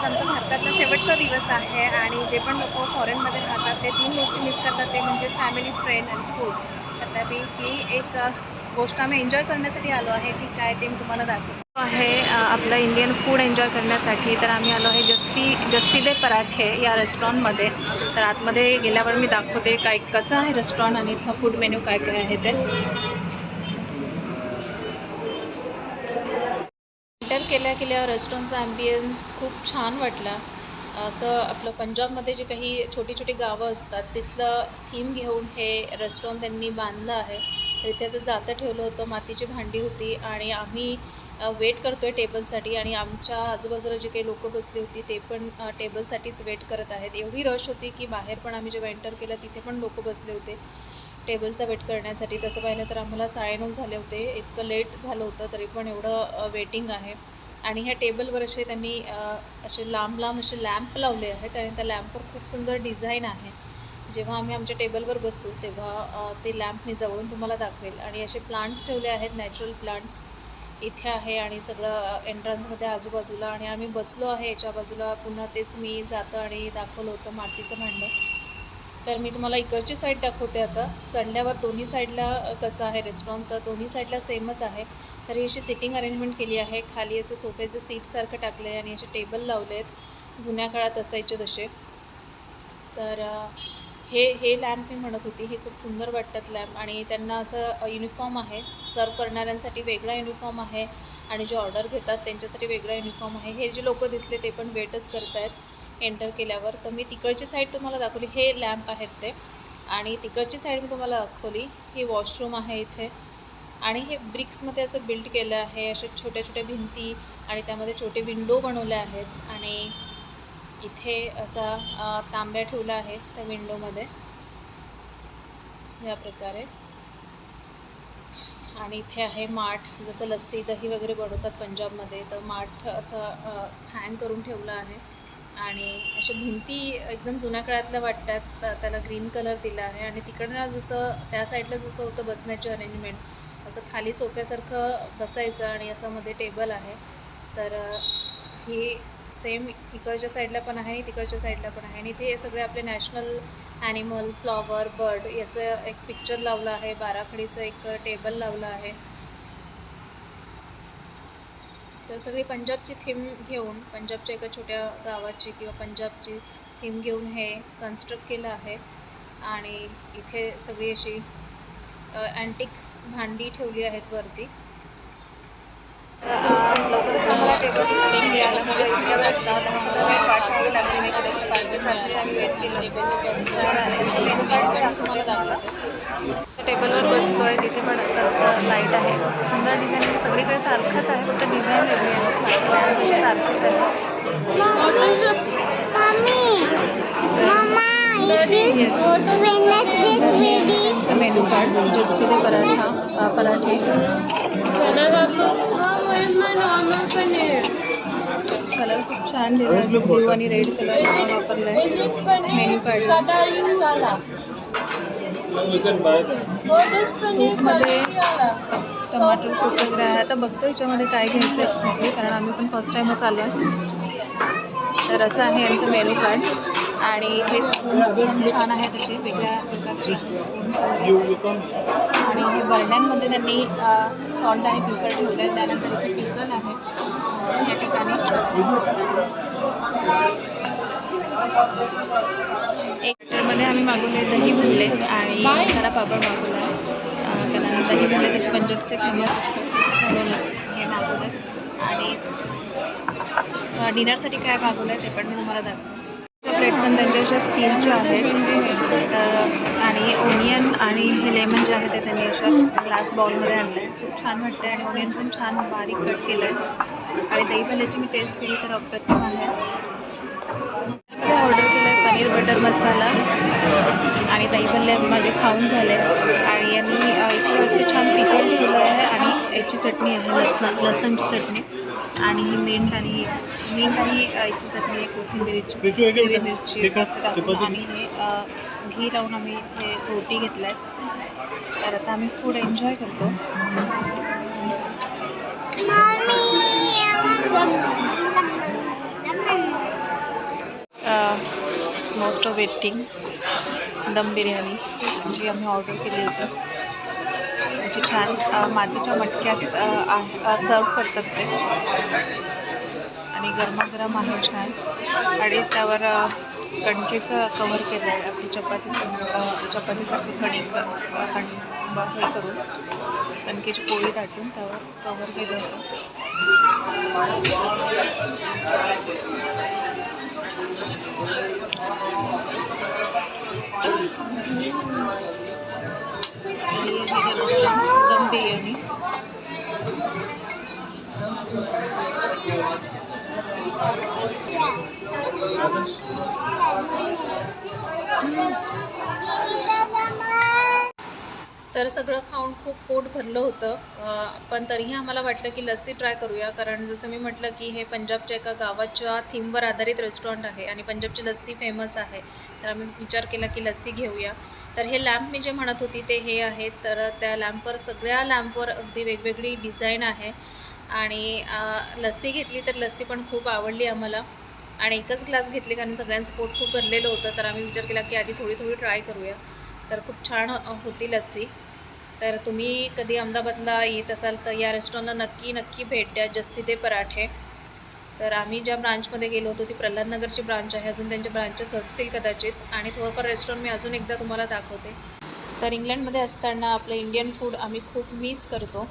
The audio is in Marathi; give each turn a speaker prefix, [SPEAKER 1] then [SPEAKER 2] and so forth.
[SPEAKER 1] आज आमचा भारतातला शेवटचा दिवस आहे आणि जे पण लोक फॉरेनमध्ये राहतात ते तीन गोष्टी मिस करतात ते म्हणजे फॅमिली फ्रेंड आणि फूड तथापि ही एक गोष्ट आम्ही एन्जॉय करण्यासाठी आलो आहे की काय ते मी तुम्हाला दाखवतो. आहे आपलं इंडियन फूड एन्जॉय करण्यासाठी तर आम्ही आलो आहे जस्ती जस्ती दे पराठे या रेस्टॉरंटमध्ये तर आतमध्ये गेल्यावर मी दाखवते काय कसं आहे रेस्टॉरंट आणि इथलं फूड मेन्यू काय काय आहे ते. एंटर केल्या केल्या रेस्टॉरंटचा ॲम्बियन्स खूप छान वाटला. असं आपलं पंजाबमध्ये जे काही छोटी छोटी गावं असतात तिथलं थीम घेऊन हे रेस्टॉरंट त्यांनी बांधलं आहे. तिथे असं जातं ठेवलं होतं मातीची भांडी होती आणि आम्ही वेट करतो आहे टेबलसाठी आणि आमच्या आजूबाजूला जे काही लोकं बसली होती ते पण टेबलसाठीच वेट करत आहेत. एवढी रश होती की बाहेर पण आम्ही जेव्हा एंटर केलं तिथे पण लोकं बसले होते. टेबलचा वेट करण्यासाठी तसं पाहिलं तर आम्हाला साडेनऊ झाले होते. इतकं लेट झालं होतं तरी पण एवढं वेटिंग आहे. आणि ह्या टेबलवर असे त्यांनी असे लांब लांब असे लॅम्प लावले आहेत आणि त्या लॅम्पवर खूप सुंदर डिझाईन आहे. जेव्हा आम्ही आमच्या टेबलवर बसू तेव्हा ते लॅम्प मी जवळून तुम्हाला दाखवेल. आणि असे प्लांट्स ठेवले आहेत नॅचरल प्लांट्स. इथे आहे आणि सगळं एंट्रन्समध्ये आजूबाजूला. आणि आम्ही बसलो आहे याच्या बाजूला पुन्हा तेच मी जातं आणि दाखवलं होतं मातीचं भांडं. तर मी तुम्हाला इकडची साईड दाखवते आता. चढल्यावर दोन्ही साईडला कसं आहे रेस्टॉरंट तर दोन्ही साईडला सेमच आहे. तर ही अशी सिटिंग अरेंजमेंट केली आहे. खाली असे सोफ्याचं सीटसारखं टाकलं आहे आणि असे टेबल लावले आहेत जुन्या काळात असायचे तसे. तर हे हे लॅम्प मी म्हणत होती. हे खूप सुंदर वाटतात लॅम्प आणि त्यांना असं युनिफॉर्म आहे. सर्व करणाऱ्यांसाठी वेगळा युनिफॉर्म आहे. आणि जे ऑर्डर घेतात त्यांच्यासाठी वेगळा युनिफॉर्म आहे. हे जे लोक दिसले ते पण वेटच करत आहेत एंटर केल्यावर तर मी तिकडची साईड तुम्हाला दाखवली. हे लॅम्प आहेत ते. आणि तिकडची साईड मी तुम्हाला दाखवली. ही वॉशरूम आहे इथे. आणि हे ब्रिक्समध्ये असं बिल्ड केलं आहे. अशा छोट्या छोट्या भिंती आणि त्यामध्ये छोटे विंडो बनवले आहेत. आणि इथे असा तांब्या ठेवला आहे त्या विंडोमध्ये या प्रकारे. आणि इथे आहे माठ. जसं लस्सी दही वगैरे बनवतात पंजाबमध्ये तर माठ असं हँग करून ठेवलं आहे. आणि अशा भिंती एकदम जुन्या काळातल्या वाटतात त्याला ग्रीन कलर दिला आहे आणि तिकडनं जसं त्या साईडला जसं होतं बसण्याची अरेंजमेंट असं खाली सोफ्यासारखं बसायचं आणि असं मध्ये टेबल आहे. तर हे सेम इकडच्या साईडला पण आहे आणि तिकडच्या साईडला पण आहे. आणि ते सगळे आपले नॅशनल ॲनिमल फ्लॉवर बर्ड याचं एक पिक्चर लावलं आहे. बाराखडीचं एक टेबल लावलं आहे. तर सगळी पंजाबची थीम घेऊन पंजाबच्या एका छोट्या गावाची किंवा पंजाबची थीम घेऊन हे कन्स्ट्रक्ट केलं आहे. आणि इथे सगळी अशी अँटिक भांडी ठेवली आहेत वरती. लवकरच
[SPEAKER 2] ते मी
[SPEAKER 1] मिळालं.
[SPEAKER 2] आता वीस मिनिटं लागतात.
[SPEAKER 1] आम्हाला वेळ पाच वाजता लागली नाही कदाचित पाच दिवसांनी आम्ही वेट केलं
[SPEAKER 2] याचं पॅटर्न मी तुम्हाला दाखवते
[SPEAKER 1] त्या टेबलवर बसलो आहे तिथे पण असंच लाइट आहे सुंदर डिझाईन आहे सगळीकडे सारखंच आहे फक्त डिझाईन वेगळी आहे सारखंच आहे मेनू कार्ड जस्सी ते पराठा पराठे कलर खूप छान दिला ब्ल्यू आणि रेड कलर वापरला आहे मेनू कार्ड सूपमध्ये टमाटर सूप वगैरे आहे आता बघतो याच्यामध्ये काय घ्यायचं आहे कारण आम्ही पण फर्स्ट टाईमच आलो आहे तर असं आहे यांचं मेनू कार्ड. आणि हे स्पून्स पण छान आहेत असे वेगळ्या प्रकारचे स्पून्स आणि हे बरण्यांमध्ये त्यांनी सॉल्ट आणि पिकल ठेवलं आहे त्यानंतर इथे पिकल आहे. या ठिकाणी. एक लिटरमध्ये आम्ही मागवले दही भल्ले आणि मसाला पापड मागवला आहे. कारण दही भल्ले तसे पंजाबचे फेमस असतात. म्हणून हे मागवलं. आणि डिनरसाठी काय मागवलं आहे ते पण मी तुम्हाला दाखवते. प्लेट पण त्यांच्या अशा स्टीलच्या आहेत तर आणि ओनियन आणि हे लेमन जे आहे ते त्यांनी अशा ग्लास बाउलमध्ये आणलं आहे खूप छान वाटतं आहे आणि ओनियन पण छान बारीक कट केलं आहे आणि दही भल्ल्याची मी टेस्ट केली तर अप्रतिम आहे. ऑर्डर केलं आहे पनीर बटर मसाला आणि दही भल्ले माझे खाऊन झाले. आणि यांनी इथे असं छान पिकअप ठेवलं आहे आणि याची चटणी आहे लसणा लसणची चटणी. आणि मीठ आणि आणि अ, याची चटणी कोथिंबिरीची हिरवी मिरची असं टाकून आणि हे घी लावून आम्ही हे रोटी घेतल्या. आहेत तर आता आम्ही फूड एन्जॉय करतो. मोस्ट वेटिंग दम बिर्याणी जी आम्ही ऑर्डर केली होती. त्याची छान मातीच्या मटक्यात सर्व करतात ते. आणि गरमागरम आहे छान. आणि त्यावर कणकेचं कवर केलं आहे आपली चपातीचं चपातीसाठी कणिक कणिक हे करून कणकेची पोळी टाकून त्यावर कवर केलं होतं. आणि दम बिर्याणी. तर सगळं खाऊन खूप पोट भरलं होतं. पण तरीही आम्हाला वाटलं की लस्सी ट्राय करूया. कारण जसं मी म्हटलं की हे पंजाबच्या एका गावाच्या थीमवर आधारित रेस्टॉरंट आहे आणि पंजाबची लस्सी फेमस आहे. तर आम्ही विचार केला की लस्सी घेऊया. तर हे लॅम्प मी जे म्हणत होती ते हे आहेत तर त्या लॅम्पवर सगळ्या लॅम्पवर अगदी वेगवेगळी डिझाईन आहे. आणि लस्सी घेतली तर लस्सी पण खूप आवडली आम्हाला. आणि एकच ग्लास घेतली कारण सगळ्यांचं पोट खूप भरलेलं होतं तर आम्ही विचार केला की आधी थोडी थोडी ट्राय करूया. तर खूप छान होती लस्सी. तर तुम्ही कधी अहमदाबादला येत असाल तर या रेस्टॉरंटला नक्की नक्की भेट द्या जस्सी ते पराठे. तर आम्ही ज्या ब्रांचमध्ये गेलो होतो ती प्रल्हादनगरची ब्रांच आहे. अजून त्यांच्या ब्रांचेस असतील कदाचित. आणि थोडंफार रेस्टॉरंट मी अजून एकदा तुम्हाला दाखवते. तर इंग्लंडमध्ये असताना आपलं इंडियन फूड आम्ही खूप मिस करतो.